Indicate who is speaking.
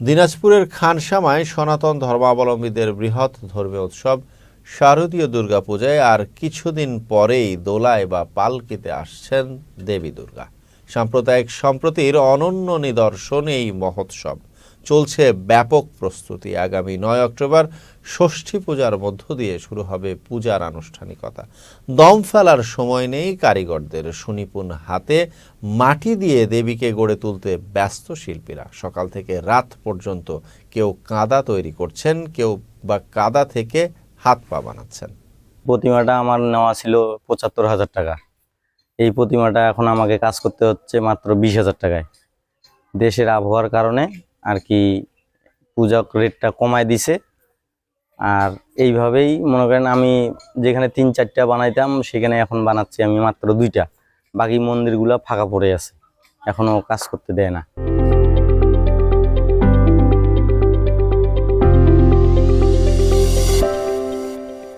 Speaker 1: দিনাজপুরের খানসামায় সনাতন ধর্মাবলম্বীদের বৃহৎ ধর্মীয় উৎসব শারদীয় দুর্গাপূজায় আর কিছুদিন পরেই দোলায় বা পালকিতে আসছেন দেবী দুর্গা। সাম্প্রদায়িক সম্প্রতির অনন্য নিদর্শন এই মহোৎসব। চলছে ব্যাপক প্রস্তুতি। আগামী নয় অক্টোবর ষষ্ঠী পূজার মধ্য দিয়ে শুরু হবে পূজার আনুষ্ঠানিকতা। দম ফেলার সময় নেই কারিগরদের। সুনিপুণ হাতে মাটি দিয়ে দেবীকে গড়ে তুলতে ব্যস্ত শিল্পীরা। সকাল থেকে রাত পর্যন্ত কেউ কাদা তৈরি করছেন, কেউ বা কাদা থেকে হাত পা বানাচ্ছেন।
Speaker 2: প্রতিমাটা আমার নেওয়া ছিল পঁচাত্তর হাজার টাকা। এই প্রতিমাটা এখন আমাকে কাজ করতে হচ্ছে মাত্র বিশ হাজার টাকায়। দেশের আবহাওয়ার কারণে আর কি পূজক রেটটা কমায় দিছে। আর এইভাবেই মনে করেন আমি যেখানে তিন চারটা বানাইতাম, সেখানে এখন বানাচ্ছি আমি মাত্র দুইটা। বাকি মন্দিরগুলো ফাঁকা পড়ে আছে। এখনও কাজ করতে দেয় না।